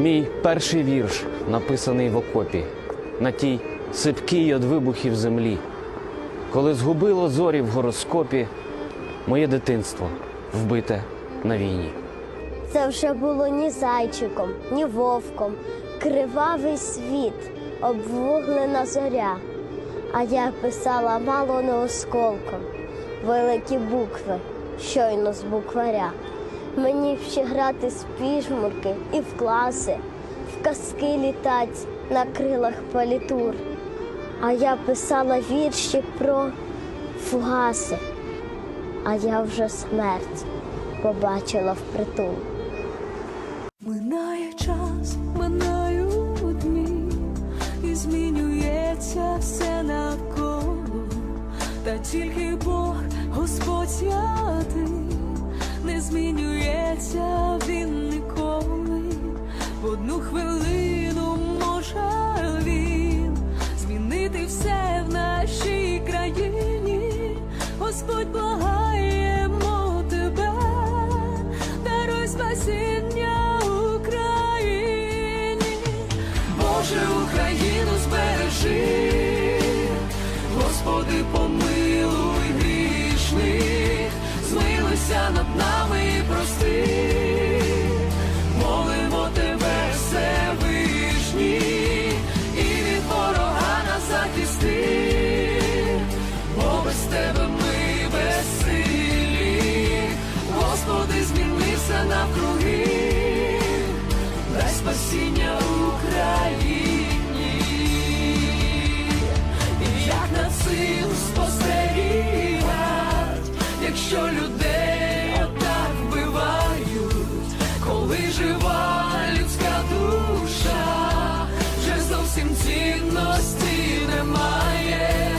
Мій перший вірш, написаний в окопі, на тій сипкій від вибухів землі. Коли згубило зорі в гороскопі, моє дитинство вбите на війні. Це вже було ні зайчиком, ні вовком, кривавий світ, обвуглена зоря. А я писала мало не осколком, великі букви, щойно з букваря. Мені ще грати з піжмурки і в класи, в казки літать на крилах палітур. А я писала вірші про фугаси, а я вже смерть побачила впритул. Минає час, минають дні, і змінюється все навколо, та тільки Бог, Господь святий, не змінюється він ніколи. В одну хвилину може він змінити все в нашій країні. Господь благаємо тебе, даруй спасіння Україні. Боже, Україну спасіння Україні, і як над цим спостерігать, якщо людей отак вбивають, коли жива людська душа, вже зовсім цінності немає,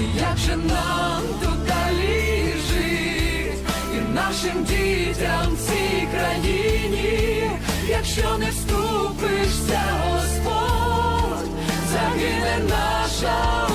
і як же нам тут далі жить, і нашим дітям в цій країні, якщо не вступишся, Господь, загине наша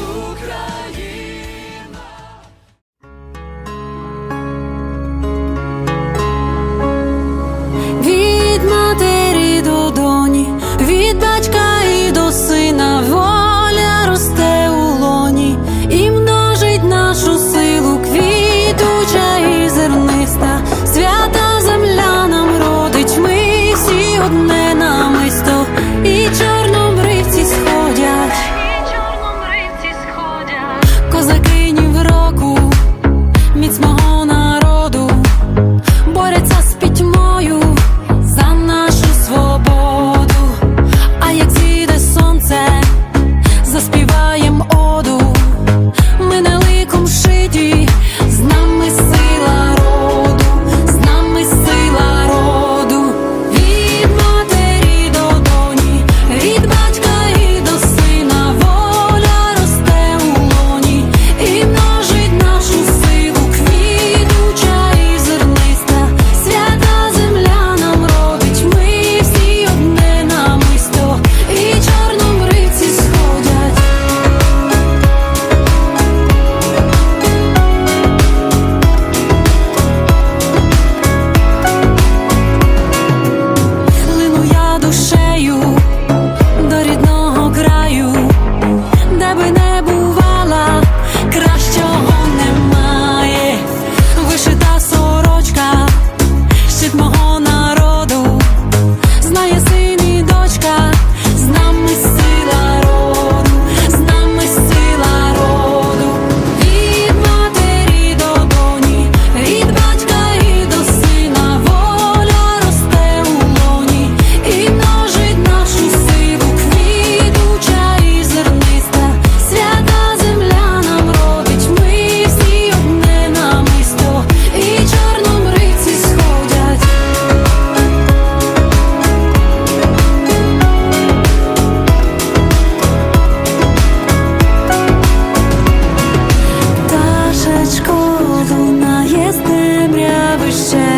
ocean